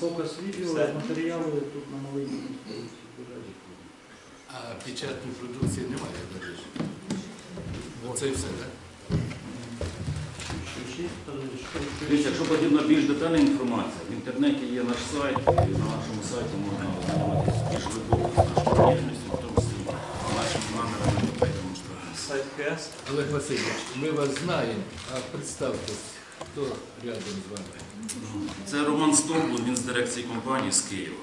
Показ відео, Все. матеріали тут на маленькій. А печатної продукції немає, я бачу. Оце і все, так? Дивіться, якщо потрібна більш детальна інформація, в інтернеті є наш сайт, і на нашому сайті можна ознайомитися більш глибоко з нашою діяльністю, в тому числі нашими та демонстрації. Сайт ХС. Олег Васильович, ми вас знаємо, а представтесь, хто рядом з вами. Це Роман Стовбур, він з дирекції компанії з Києва.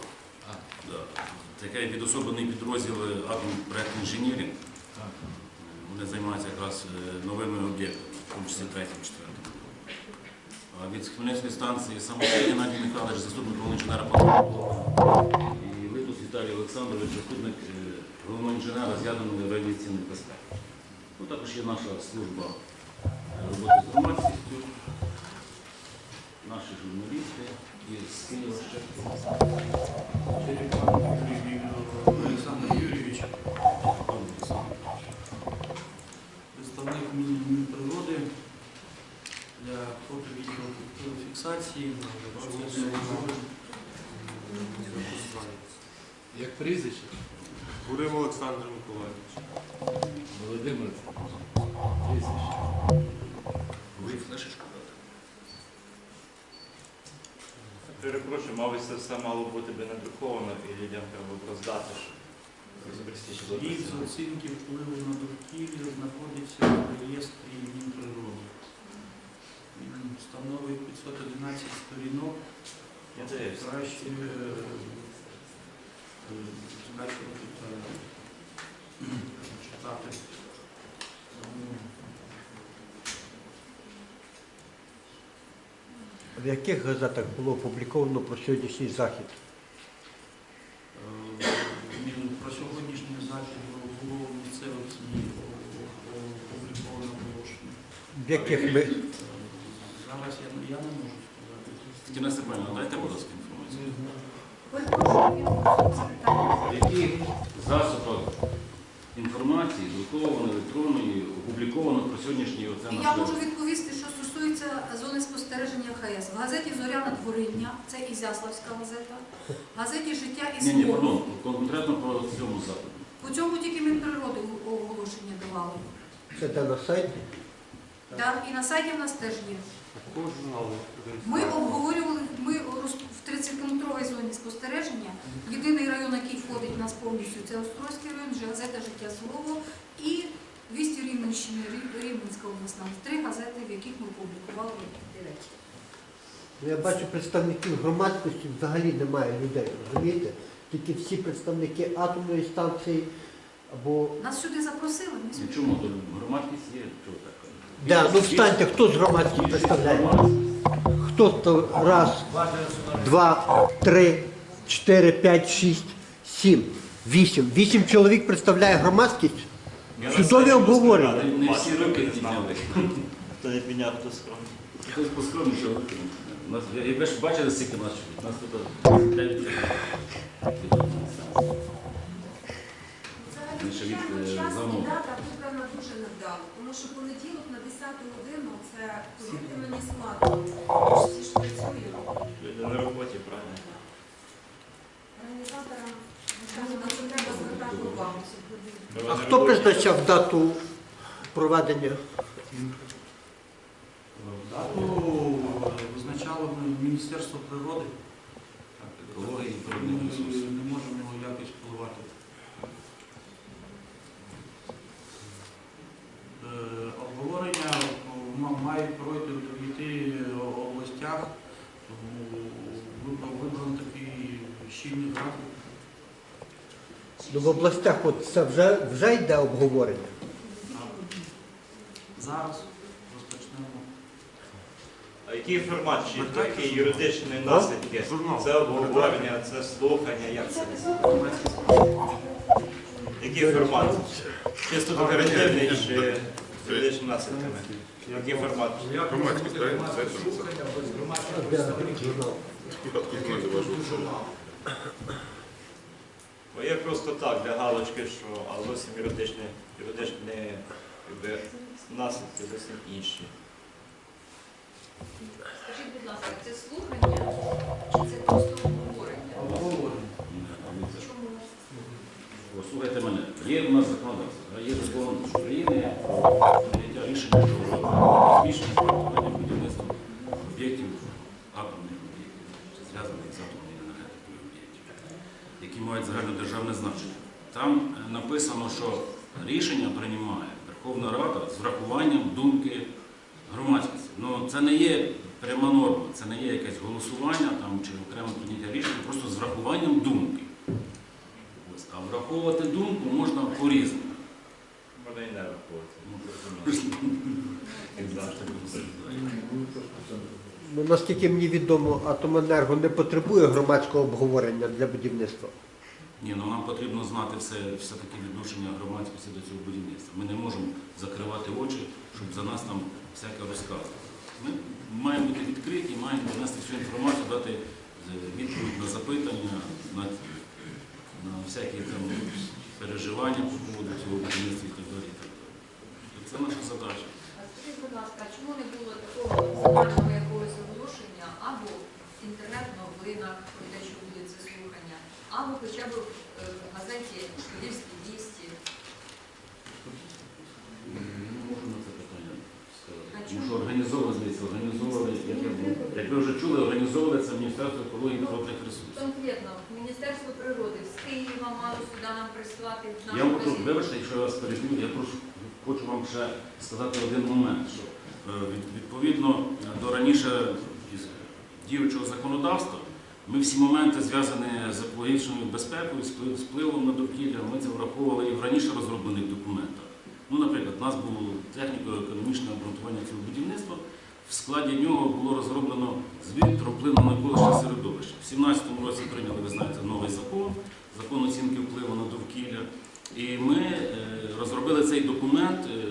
Да. Такий відособлений підрозділ атом проект інженірінг. Вони займаються якраз е, новими об'єктами, в тому числі третім, четвертим. Від Хмельницької станції самостійний Геннадій Михайлович, заступник головного інженера блоку. І Литус Віталій Олександрович, заступник головного інженера з ядерної радіаційної безпеки. Ну, також є наша служба е, роботи з громадськістю, наші журналісти і Києва ще. Олександр Юрійович, представник Мінприроди для фото відеофіксації. Як прізвище? Бурим Олександр Миколаївич. Володимир. Прізвище. Ви флешечку дати. Перепрошую, мабуть, це все мало бути би надруковано і людям треба роздати. б з оцінки впливу на довкілля знаходиться в реєстрі Мінприроди. Він становить 511 сторінок. Я. Краще е, е, читати. В яких газетах було опубліковано про сьогоднішній захід? Е, Про сьогоднішній захід було в місцевих ЗМІ опубліковано оголошення. В яких ми Зараз я, не- я не можу сказати. Тіна Степанівна, дайте, будь ласка, інформацію. В яких засобах інформації, друкованої, електронної, опубліковано про сьогоднішній оце я можу відповісти, стосується зони спостереження ХС. В газеті Зоряна Двориння, це Ізяславська газета, в газеті Життя і Ні, ні, пардон, конкретно по цьому заходу. По цьому тільки Мінприроди оголошення давали. це де на сайті? Да, і на сайті в нас теж є. Ми обговорювали, ми роз- в 30-кілометровій зоні спостереження. Єдиний район, який входить в нас повністю, це Острозький район, газета Життя Слово і 200 Рівненщини, Рівненська обласна. Три газети, в яких ми публікували речі. Ну, Я бачу представників громадськості взагалі немає людей, розумієте? Тільки всі представники атомної станції або. Нас сюди запросили, ми сюди. чому? То громадськість є, чого так? Да, ну встаньте, хто з громадських представляє? Хто то раз, два, три, чотири, п'ять, шість, сім, вісім. Вісім чоловік представляє громадськість. Чудові обговорення. Не, не всі руки підняли. Хто не підняв, хто скромний. Хтось поскромніше руки. У ви ж бачили, скільки нас чоловік? Нас тут 9 Більше від, Взагалі, е, час і дата вибрана дуже невдало, тому що понеділок на 10 годину це повірте мені складно. Всі ж працюємо. Люди на роботі, правильно? Організаторам на це треба звертати увагу. А хто призначав дату проведення? Дату визначало Міністерство природи. Екології, Ми природних ресурсів. не можемо якось впливати. Е, Обговорення м- мають пройти в дев'яти областях, тому вибрав- вибрано такий щільний графік. Ну, в областях от це вже, вже йде обговорення. Зараз розпочнемо. А Який формат чи які юридичні наслідки? Журнал. Це обговорення, це слухання, як це? Який формат? Чисто оперативний чи з юридичними наслідками? Який формат? Громадськість, правильно? Слухання без громадського Де представництва. журнал? Просто так, для галочки, що а зовсім юридичні, юридичні якби, наслідки зовсім інші. Скажіть, будь ласка, це слухання чи це просто обговорення? Послухайте мене, є у нас законодавство, є закон України про прийняття рішення про збільшення проектування будівництва об'єктів атомних об'єктів, чи зв'язаних з атомною енергетикою об'єктів, які мають загальнодержавне значення. Там е, написано, що рішення приймає Верховна Рада з врахуванням думки громадськості. Ну, це не є пряма норма, це не є якесь голосування там, чи окреме прийняття рішення, просто з врахуванням думки. Ось. А враховувати думку можна по-різному. Можна і не. Ну, завжди. Ну, наскільки мені відомо, Атоменерго не потребує громадського обговорення для будівництва. Ні, ну нам потрібно знати все, все-таки відношення громадськості до цього будівництва. Ми не можемо закривати очі, щоб за нас там всяке розказували. Ми маємо бути відкриті, маємо донести всю інформацію, дати е, відповідь на запитання, на, всякі там переживання по поводу цього будівництва і так далі. Це наша задача. А Скажіть, будь ласка, чому не було такого загального якогось оголошення або в інтернет-новинах про те, що буде це слухання, або хоча б е, в газеті Львівські вісті? Не можу на це питання сказати. А Тому що організовували, здається, організовували, як, я- як ви вже чули, організовували це Міністерство екології і природних ресурсів. Конкретно Міністерство природи з Києва мало сюди нам прислати Я вам прошу, вибачте, якщо я вас переб'ю, я прошу, хочу вам ще сказати один момент, що е, відповідно до раніше діючого законодавства, ми всі моменти зв'язані з екологічною безпекою, з впливом на довкілля, ми це враховували і в раніше розроблених документах. Ну, наприклад, у нас було техніко-економічне обґрунтування цього будівництва. В складі нього було розроблено звіт про вплив на навколишнє середовище. В 2017 році прийняли, ви знаєте, новий закон, закон оцінки впливу на довкілля. І ми е, розробили цей документ е,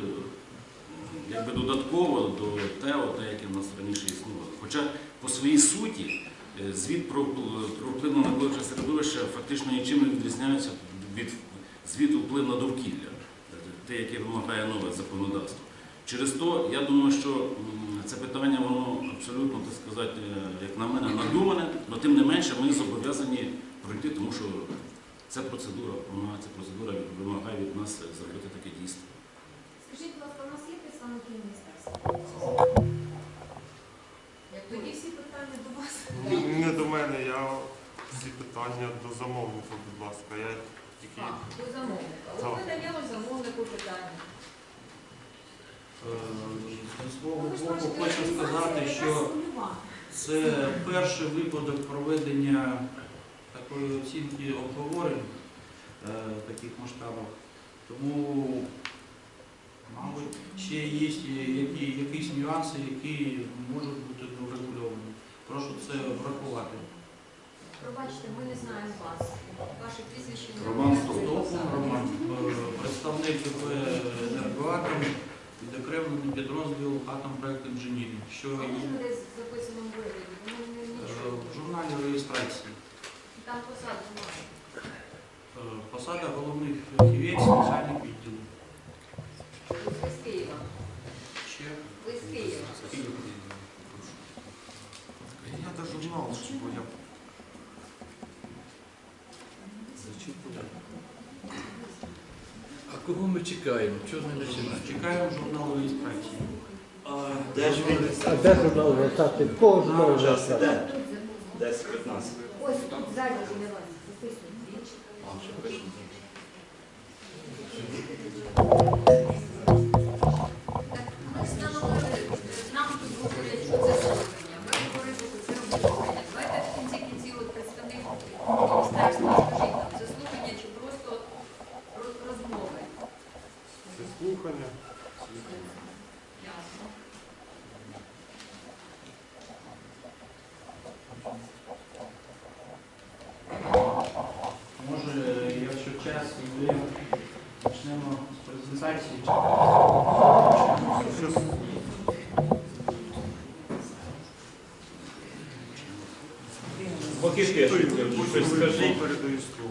якби додатково до ТЕО, те, яке в нас раніше існувало. Хоча по своїй суті е, звіт про, впл- вплив на навколишнє середовище фактично нічим не відрізняється від звіту вплив на довкілля, те, яке вимагає нове законодавство. Через то я думаю, що це питання воно абсолютно, так сказати, як на мене, надумане, але тим не менше ми зобов'язані пройти, тому що ця процедура, вона ця процедура вимагає від нас зробити таке дійство. Скажіть, будь ласка, у нас є представники міністерства? Тоді всі питання до вас. Не до мене, я всі питання до замовника, будь ласка. Я тільки А, до замовника. От ми даємо замовнику питання. Е, Зі свого боку хочу сказати, що це перший випадок проведення такої оцінки обговорень е, в таких масштабах. Тому, мабуть, ще є які, якісь нюанси, які можуть бути врегульовані. Прошу це врахувати. Пробачте, ми не знаємо вас. Ваше прізвище не Роман знаємо. Роман, е, представник «Енергоатом», відокремлений підрозділ «Атомпроект інженірінг», що є можна десь в записаному вигляді? Не е, в журналі реєстрації. Там посаду немає. Е, Посада головних фахівець начальник відділу. Ви з Києва. Ще Ви з Києва. я та журнал, щоб я А кого ми чекаємо? Чого не починаємо? чекаємо журнал реєстрації. Де ж він? А де журнал реєстрації? В Кого журнал Час реєстрації? 10-15. Ось тут ззаді біля вас. Записуйте. А, що пишемо? Так, ми встановили, нам тут говорять, що це слухання. Ви говорите, що це обговорення. Давайте в кінці кінців от представник міністерства скажіть нам, це слухання чи просто роз- розмови? це слухання. Ясно. Ми почнемо з презентації. Щас Поки ж я щось скажіть. передаю слово.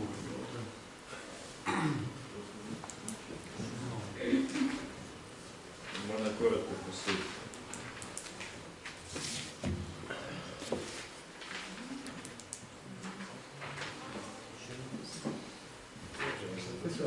Можна коротко просити. Є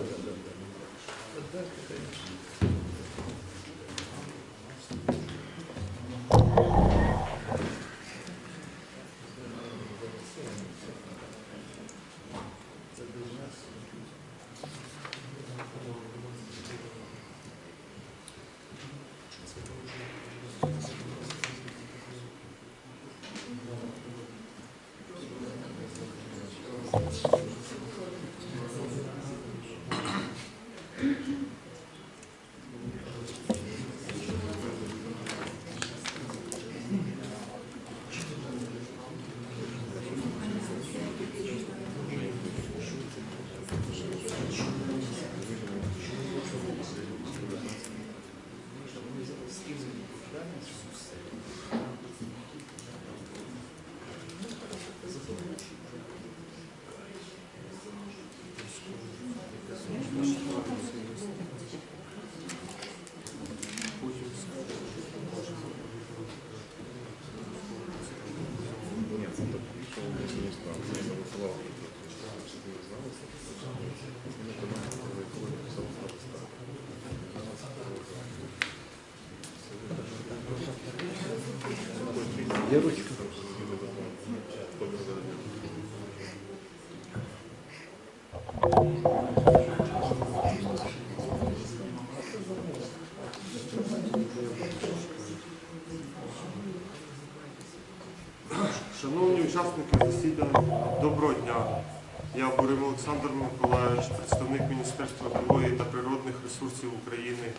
Я Бурим Олександр Миколайович, представник Міністерства екології та природних ресурсів України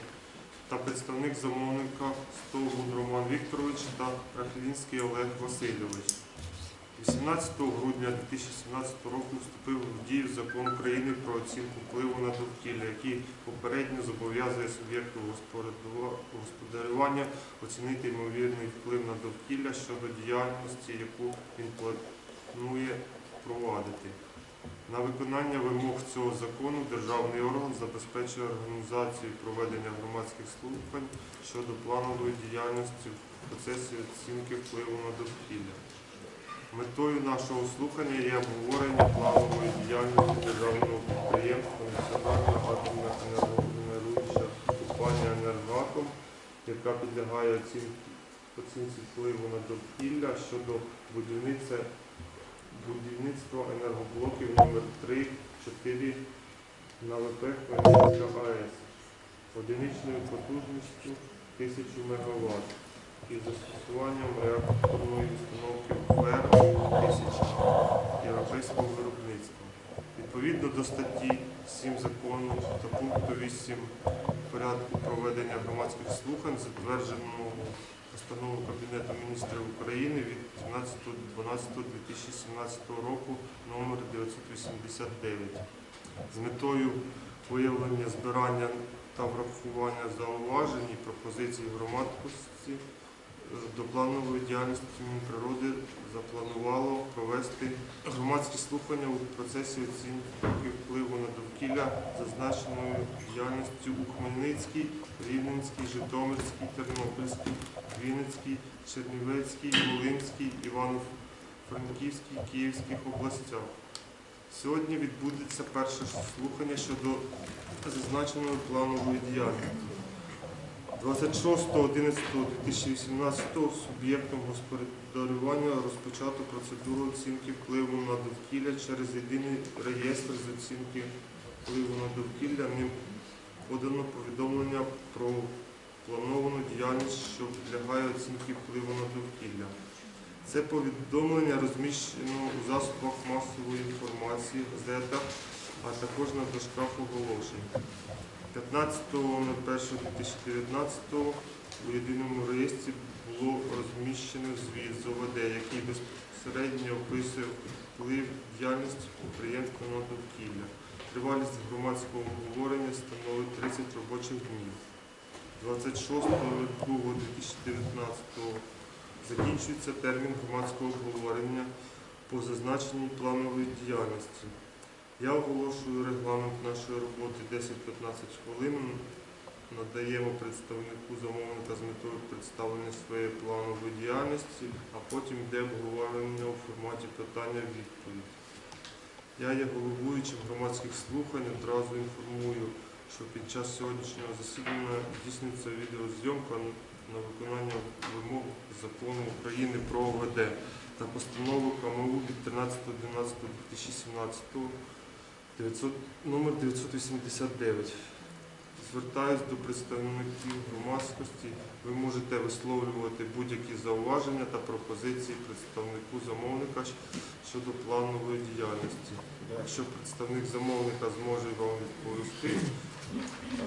та представник замовника Стовгун Роман Вікторович та Рахлінський Олег Васильович. 18 грудня 2017 року вступив в дію закон України про оцінку впливу на довкілля, який попередньо зобов'язує суб'єкту господарювання оцінити ймовірний вплив на довкілля щодо діяльності, яку він планує провадити. На виконання вимог цього закону державний орган забезпечує організацію проведення громадських слухань щодо планової діяльності в процесі оцінки впливу на довкілля. Метою нашого слухання є обговорення планової діяльності державного підприємства Національна атомна енергогенеруюча компанія «Енергоатом», яка підлягає оцінці, впливу на довкілля щодо будівництва, будівництва енергоблоків номер 3 4 на ВП АЕС одиничною потужністю 1000 МВт із застосуванням реакторної установки ВР 1000 європейського виробництва. Відповідно до статті 7 закону та пункту 8 порядку проведення громадських слухань, затвердженого постановою Кабінету міністрів України від 17.12.2017 року номер 989 з метою виявлення збирання та врахування зауважень і пропозицій громадськості до планової діяльності Мінприроди запланувало провести громадські слухання у процесі оцінки впливу на довкілля зазначеною діяльністю у Хмельницькій, Рівненській, Житомирській, Тернопільській, Вінницькій, Чернівецькій, Волинській, Івано-Франківській, Київських областях. Сьогодні відбудеться перше слухання щодо зазначеної планової діяльності. 26.11.2018 суб'єктом господарювання розпочато процедуру оцінки впливу на довкілля через єдиний реєстр з оцінки впливу на довкілля. Ним подано повідомлення про плановану діяльність, що підлягає оцінці впливу на довкілля. Це повідомлення розміщено у засобах масової інформації, газетах, а також на дошках оголошень. 15.01.2019 у єдиному реєстрі було розміщено звіт з ОВД, який безпосередньо описує вплив діяльності підприємства на довкілля. Тривалість громадського обговорення становить 30 робочих днів. 26.02.2019 закінчується термін громадського обговорення по зазначеній планової діяльності. Я оголошую регламент нашої роботи 10-15 хвилин. Надаємо представнику замовника з метою представлення своєї планової діяльності, а потім йде обговорення у форматі питання-відповідь. Я є головуючим громадських слухань, одразу інформую, що під час сьогоднішнього засідання здійснюється відеозйомка на виконання вимог закону України про ОВД та постанови КМУ від 13.12.2017 900 номер 989. Звертаюсь до представників громадськості. Ви можете висловлювати будь-які зауваження та пропозиції представнику замовника щодо планової діяльності. Якщо представник замовника зможе вам відповісти,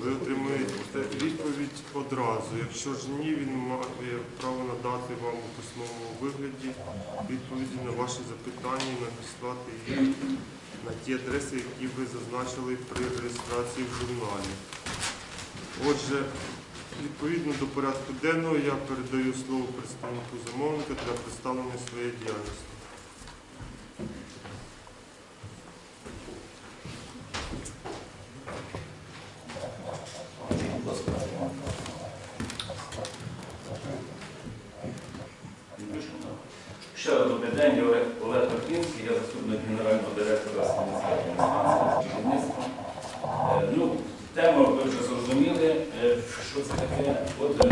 ви отримаєте відповідь одразу. Якщо ж ні, він має право надати вам у письмовому вигляді відповіді на ваші запитання і надіслати їх на ті адреси, які ви зазначили при реєстрації в журналі. Отже, відповідно до порядку денного я передаю слово представнику замовника для представлення своєї діяльності. Ще раз добрий день, Олег, Паркінський, я заступник генерального директора інстанції будівництва. Е, Ну, тема ви вже зрозуміли, е, що це таке. Отже,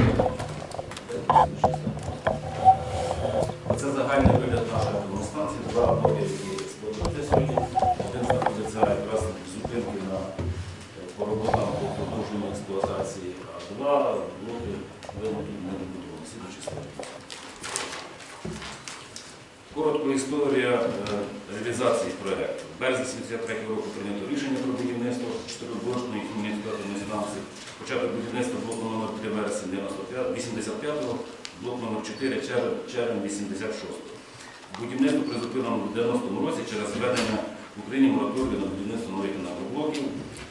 Мораторію на будівництво нових енергоблоків.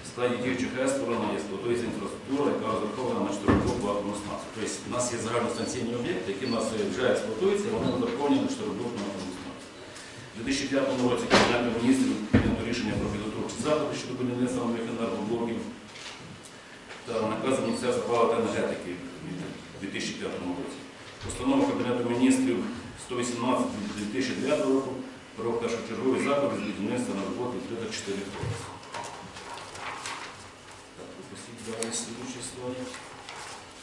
В складі діючих ГЕС створена експлуатується інфраструктура, яка розрахована на чотириблоку атомну станцію. Тобто у нас є загальностанційні об'єкти, які в нас вже експлуатуються, вони розраховані на чотириблоку атомну станцію. У 2005 році Кабінетом міністрів прийнято рішення про підготовчі заходи щодо будівництва нових енергоблоків та наказ Міністерства палива та енергетики у 2005 році. Постанова Кабінету міністрів 118 від 2009 року про першочергові заходи з будівництва на роботу відкрита 4 роки. Так, пропустіть далі слідчий слайд.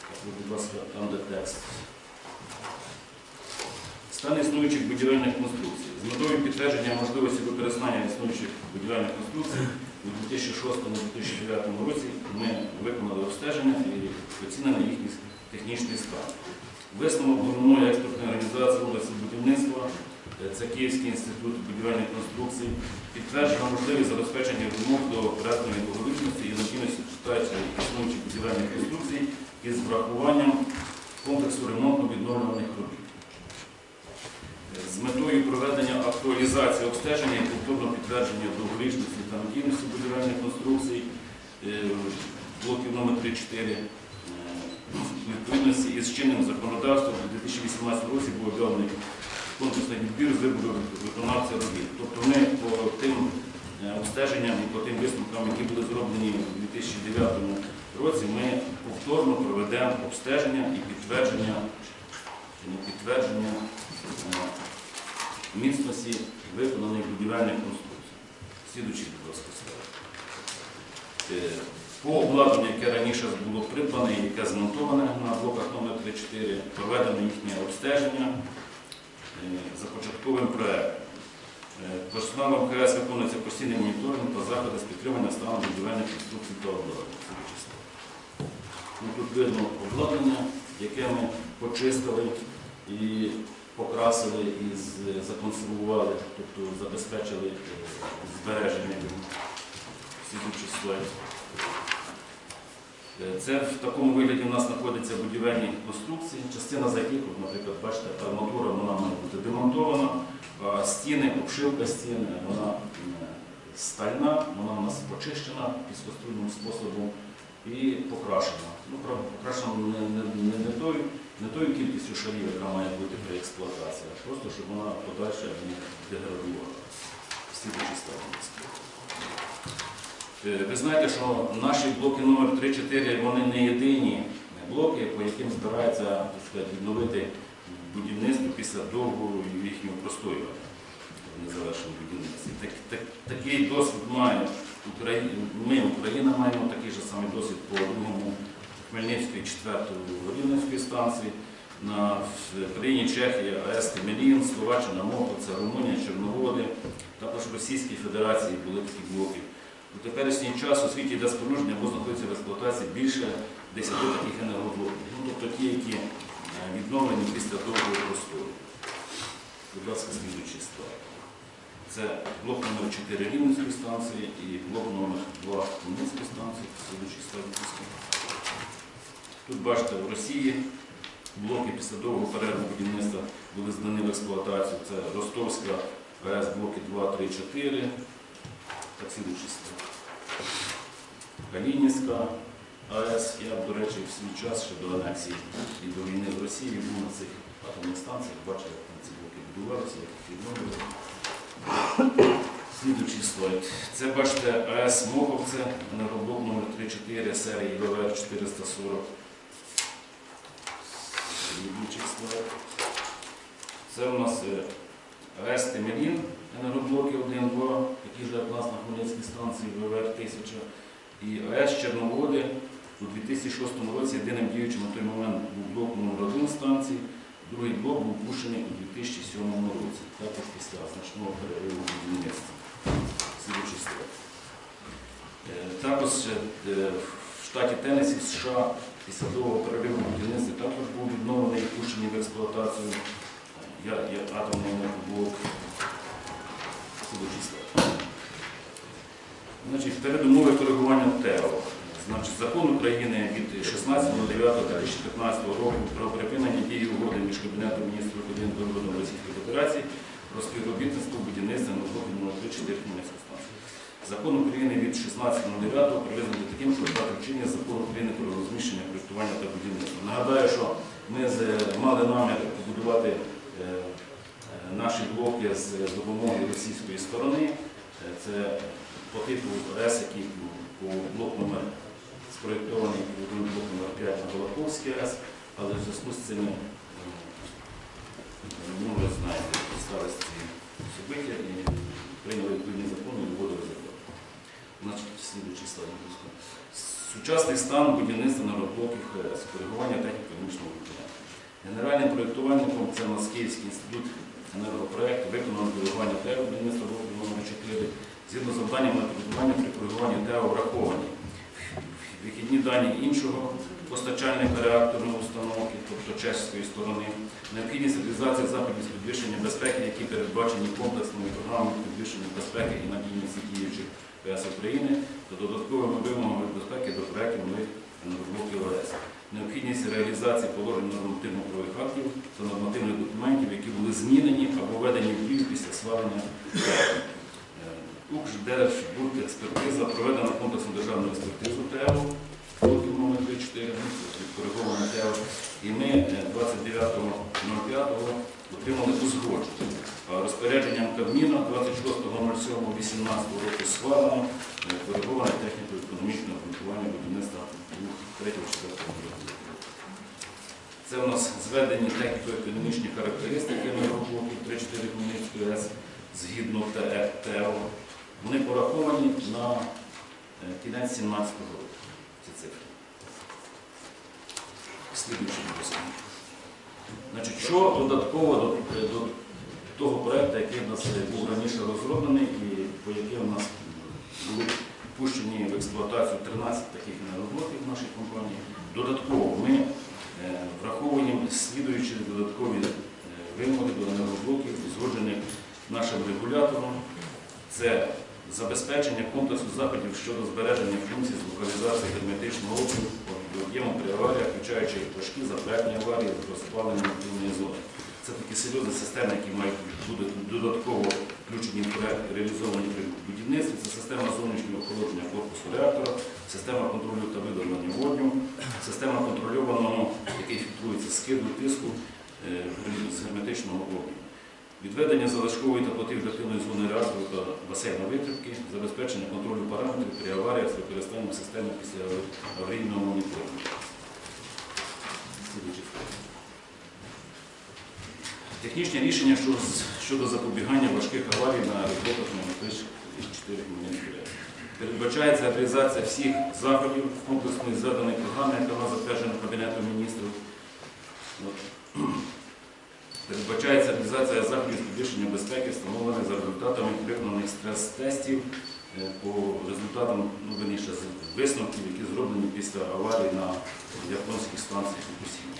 Так, будь ласка, там де текст. Стан існуючих будівельних конструкцій. З метою підтвердження можливості використання існуючих будівельних конструкцій у 2006-2009 році ми виконали обстеження і оцінили їхній технічний стан. Висновок головної експертної організації області будівництва, це Київський інститут будівельних конструкцій, підтверджено можливість забезпечення вимог до порядної довговічності і надійності експлуатації існуючих будівельних конструкцій із врахуванням комплексу ремонтно-відновлюваних робіт. З метою проведення актуалізації обстеження і повторного підтвердження довговічності та надійності будівельних конструкцій е, блоків номер 3-4 е, відповідності із чинним законодавством у 2018 році був об'явлений конкурсний відбір з вибору виконавця робіт. Тобто ми по тим е, обстеженням і по тим висновкам, які були зроблені у 2009 році, ми повторно проведемо обстеження і підтвердження, е, міцності виконаних будівельних конструкцій. Слідуючий, будь ласка, слайд. Е, По обладнанню, яке раніше було придбане яке змонтоване на блоках номер 3-4, проведено їхнє обстеження е, за початковим проєктом. Е, Персоналом КС виконується постійний моніторинг та заходи з підтримання стану будівельних конструкцій та обладнання. Ну, Тут видно обладнання, яке ми почистили і покрасили і законсервували, тобто забезпечили е, збереження слайд. Е, Це в такому вигляді у нас знаходяться будівельні конструкції, частина з наприклад, бачите, арматура вона має бути демонтована, стіни, обшивка стін, вона е, стальна, вона у нас почищена піскоструйним способом і покрашена. Ну, покрашена не, не, не, тою, не тою кількістю шарів, яка має бути при експлуатації, а просто щоб вона подальше не деградувала. Слідуючий слайд. Е, Ви знаєте, що наші блоки номер 3-4 вони не єдині блоки, по яким збирається так сказати, відновити будівництво після довгого їхнього простоювання в незавершеному будівництві. Так, так, такий досвід має Україна. Ми, Україна, маємо такий же самий досвід по другому Хмельницької 4 Рівненської станції. На країні Чехія, АЕС Темелін, Словаччина, Моховця, Румунія, Чорноводи, також Російській Федерації були такі блоки. У теперішній час у світі йде спорудження або знаходиться в експлуатації більше 10 таких енергоблоків. Ну, тобто ті, які е, відновлені після довгого простою. Будь ласка, слідуючий слайд. Це блок номер 4 Рівненської станції і блок номер 2 Хмельницької станції. Слідуючий слайд. Тут бачите, в Росії блоки після довгого перерву будівництва були здані в експлуатацію. Це Ростовська АЕС блоки 2, 3, 4. Так, слідуючий слайд. Калінівська АЕС. Я, до речі, в свій час ще до анексії і до війни з Росією був на цих атомних станціях, бачив, як там ці блоки будувалися, як їх відновлювали. Слідуючий слайд. Це бачите АЕС Моховце, енергоблок номер 34 серії ВВР 440. Слідуючий слайд. Це у нас е, АЕС Темелін, енергоблоки 1-2, такі ж як нас на Хмельницькій станції ВВР 1000. І АЕС Чорноводи у 2006 році єдиним діючим на той момент був блок номер 1 станції, другий блок був пущений у 2007 році, також після значного перериву будівництва. Е, Також е, в штаті Теннессі в США після довгого перериву будівництва також був відновлений і пущений в експлуатацію я, я, атомний енергоблок. Слідуючий слайд. Значить, передумови коригування ТЕО. Значить, закон України від 16.09.2015 року про припинення дії угоди між Кабінетом міністрів України та урядом Російської Федерації про співробітництво будівництва на блоку номер 34 Хмельницької станції. Закон України від 16.09 привезений таким, що втратив чинність закон України про розміщення, проєктування та будівництво. Нагадаю, що ми мали намір побудувати е, е, наші блоки з допомогою російської сторони. Е, Це по типу РЕС, який по блок номер спроєктований блок номер 5 на Балаковський РЕС, але в зв'язку з цими, е, ну ви знаєте, сталися ці собиття і прийняли відповідні закони і вводили закон. Значить, слідуючий будь. Сучасний стан будівництва народблоків ХРС, коригування техніко-економічного виконання. Генеральним проєктувальником це Київський інститут енергопроєкту, виконано коригування ТЕО будівництва блоку номер 4 згідно з завданням на підготування при коригуванні ТЕО враховані. Вихідні дані іншого постачальника реакторної установки, тобто чеської сторони, необхідність реалізації заходів з підвищення безпеки, які передбачені комплексними програмами підвищення безпеки і надійності діючих ПС України та додатковими вимогами безпеки до проєктів нових енергоблоків ОС. Необхідність реалізації положень нормативно-правових актів та нормативних документів, які були змінені або введені в дію після схвалення ТЕО. Укрдержбудекспертиза проведена комплексну державну експертизу ТЕО, номер 34, коригована ТЕО, і ми е, 29.05 отримали узгодження. Розпорядженням Кабміна 26.07.18 року схвалено е, кориговане техніко-економічне обґрунтування будівництва 3-4 року. Це у нас зведені техніко-економічні характеристики енергоблоків 3-4 Хмельницької АЕС згідно ТЕ- ТЕО. Вони пораховані на е, кінець 17 року. Ці цифри. Слідуючий досвід. Значить, що додатково до, до того проєкту, який в нас був раніше розроблений і по яким у нас були пущені в експлуатацію 13 таких енергоблоків в нашій компанії. Додатково ми е, враховуємо слідуючі додаткові е, вимоги до енергоблоків, узгоджених нашим регулятором. Це забезпечення комплексу заходів щодо збереження функцій з локалізації герметичного опору під об'ємом при аваріях, включаючи важкі заплекні аварії з розпаленням активної зони. Це такі серйозні системи, які мають бути додатково включені в проект, реалізовані при будівництві це система зовнішнього охолодження корпусу реактора, система контролю та видалення водню, система контрольованого, який фільтрується скиду, тиску е, з герметичного обміну. Відведення залишкової та платив-дативної зони реактору та басейна витримки, забезпечення контролю параметрів при аваріях з використанням системи після аварійного моніторингу. Технічне рішення щодо, запобігання важких аварій на аеропортах номер 4 Хмельницької. Передбачається реалізація всіх заходів комплексної заданої програми, яка вона затверджена Кабінетом міністрів. Передбачається реалізація заходів з підвищення безпеки, встановлених за результатами виконаних стрес-тестів е, по результатам ну, верніше, з висновків, які зроблені після аварії на японській станції Фукусіма.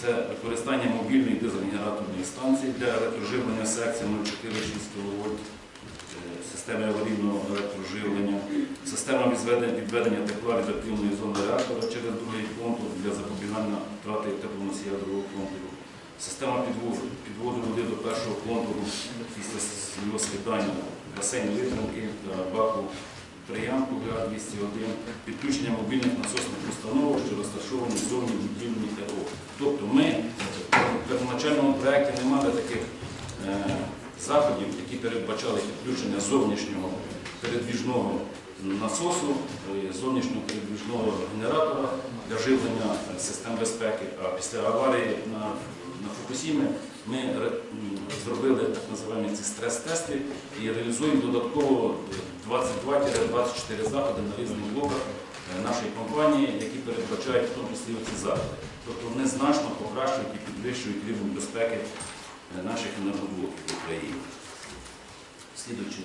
Це використання мобільної дизель-генераторної станції для електроживлення секції 0,4-6 кВт, е, системи аварійного електроживлення, система відведення тепла від активної зони реактора через другий контур для запобігання втрати теплоносія другого контуру, система підводу, підводу води до першого контуру після його скидання, басейн витримки та баку приямку ГА-201, підключення мобільних насосних установок, що розташовані зовні будівлі ТРО. Тобто ми в первоначальному проєкті не мали таких е, заходів, які передбачали підключення зовнішнього передвіжного насосу, е, зовнішнього передвіжного генератора для живлення е, систем безпеки. А після аварії на, на Фукусімі ми зробили так називаємо ці стрес-тести і реалізуємо додатково 22-24 заходи на різних блоках е, нашої компанії, які передбачають в тому числі ці заходи. Тобто вони значно покращують і підвищують рівень безпеки е, наших енергоблоків в Україні. Слідуючий.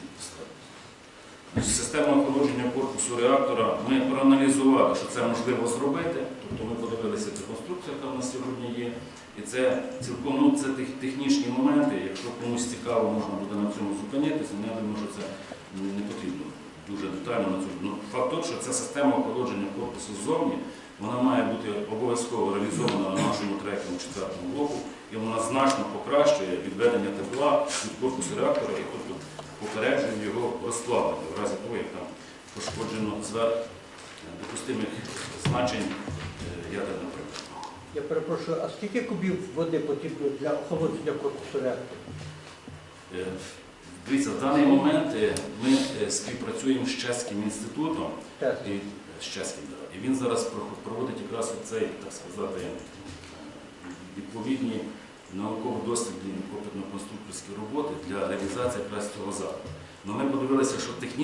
Система охолодження корпусу реактора. Ми проаналізували, що це можливо зробити. Тобто ми подивилися цю конструкцію, яка в нас сьогодні є. Це цілком ну, це технічні моменти. Якщо комусь цікаво, можна буде на цьому зупинитися. Я думаю, що це не потрібно дуже детально на цьому. Ну, факт той, що ця система охолодження корпусу ззовні, вона має бути обов'язково реалізована на нашому третьому четвертому блоку, і вона значно покращує відведення тепла від корпусу реактора і тобто попереджує його розплавлення в разі того, як там пошкоджено зверх допустимих значень е, ядерного. Я перепрошую, а скільки кубів води потрібно для охолодження корпусу реактора? Е, Дивіться, в даний момент е, ми е, співпрацюємо з Чеським інститутом, і, з Чеським, да. і він зараз проводить якраз цей, так сказати, відповідні науково-дослідні опитно-конструкторські роботи для реалізації якраз цього заходу. Ну, ми подивилися, що технічно